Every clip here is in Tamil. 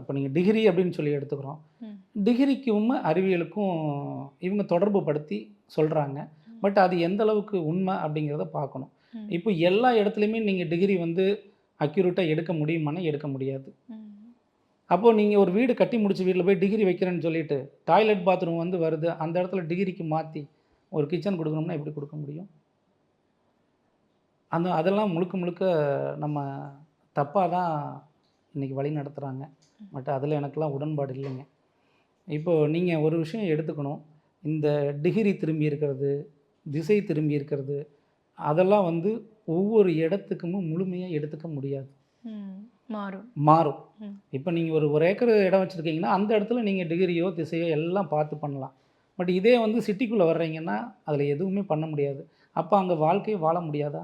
இப்போ நீங்கள் டிகிரி அப்படின்னு சொல்லி எடுத்துக்கிறோம். டிகிரிக்கும் அறிவியலுக்கும் இவங்க தொடர்பு படுத்தி சொல்கிறாங்க பட் அது எந்த அளவுக்கு உண்மை அப்படிங்கிறத பார்க்கணும். இப்போ எல்லா இடத்துலையுமே நீங்கள் டிகிரி வந்து அக்யூரேட்டாக எடுக்க முடியுமானா எடுக்க முடியாது. அப்போது நீங்கள் ஒரு வீடு கட்டி முடிச்ச வீட்டில் போய் டிகிரி வைக்கிறேன்னு சொல்லிட்டு டாய்லெட் பாத்ரூம் வந்து வருது அந்த இடத்துல டிகிரிக்கு மாற்றி ஒரு கிச்சன் கொடுக்கணும்னா எப்படி கொடுக்க முடியும் அந்த அதெல்லாம் முழுக்க முழுக்க நம்ம தப்பாக தான் இன்றைக்கி வழி நடத்துகிறாங்க பட் அதில் எனக்கெல்லாம் உடன்பாடு இல்லைங்க. இப்போது நீங்கள் ஒரு விஷயம் எடுத்துக்கணும். இந்த டிகிரி திரும்பி இருக்கிறது திசை திரும்பி இருக்கிறது அதெல்லாம் வந்து ஒவ்வொரு இடத்துக்குமே முழுமையாக எடுத்துக்க முடியாது. மாறும். மாறும். இப்போ நீங்கள் ஒரு ஒரு ஏக்கர் இடம் வச்சுருக்கீங்கன்னா அந்த இடத்துல நீங்கள் டிகிரியோ திசையோ எல்லாம் பார்த்து பண்ணலாம். பட் இதே வந்து சிட்டிக்குள்ளே வர்றீங்கன்னா அதில் எதுவுமே பண்ண முடியாது. அப்போ அங்கே வாழ்க்கையை வாழ முடியாதா.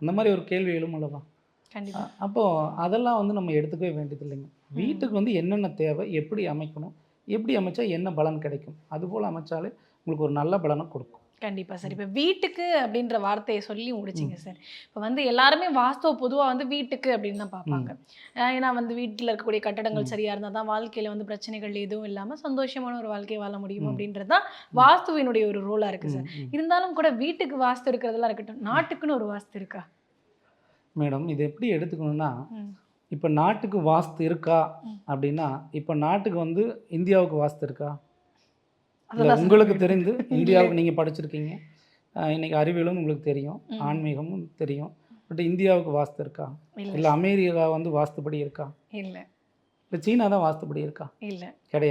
அந்த மாதிரி ஒரு கேள்வி எழும் அல்லவா? அப்போது அதெல்லாம் வந்து நம்ம எடுத்துக்கவே வேண்டியது இல்லைங்க வீட்டுக்கு வந்து என்னென்ன தேவை எப்படி அமைக்கணும் எப்படி அமைச்சா என்ன பலன் கிடைக்கும் அதுபோல் அமைச்சாலே உங்களுக்கு ஒரு நல்ல பலனை கொடுக்கும். கண்டிப்பா சார். இப்போ வீட்டுக்கு அப்படின்ற வார்த்தையை சொல்லி முடிச்சிங்க சார். இப்போ வந்து எல்லாருமே வாஸ்துவ பொதுவா வந்து வீட்டுக்கு அப்படின்னு தான் பார்ப்பாங்க. ஏன்னா வந்து வீட்டில் இருக்கக்கூடிய கட்டடங்கள் சரியா இருந்தால் தான் வாழ்க்கையில வந்து பிரச்சனைகள் எதுவும் இல்லாம சந்தோஷமான ஒரு வாழ்க்கையை வாழ முடியும். அப்படின்றது தான் வாஸ்துவினுடைய ஒரு ரோலா இருக்கு சார். இருந்தாலும் கூட வீட்டுக்கு வாஸ்து இருக்கிறதெல்லாம் இருக்கட்டும் நாட்டுக்குன்னு ஒரு வாஸ்து இருக்கா? மேடம் இது எப்படி எடுத்துக்கணும்னா. இப்போ நாட்டுக்கு வாஸ்து இருக்கா. அப்படின்னா இப்போ நாட்டுக்கு வந்து இந்தியாவுக்கு வாஸ்து இருக்கா? உங்களுக்கு தெரிந்து இந்தியாவுக்கு நீங்கள் படிச்சிருக்கீங்க. இன்னைக்கு அறிவியலும் உங்களுக்கு தெரியும். ஆன்மீகமும் தெரியும். பட் இந்தியாவுக்கு வாஸ்து இருக்கா? இல்ல. அமெரிக்கா வந்து வாஸ்துபடி இருக்கா? இல்ல. இல்லை சீனா தான் வாஸ்துபடி இருக்கா? இல்ல.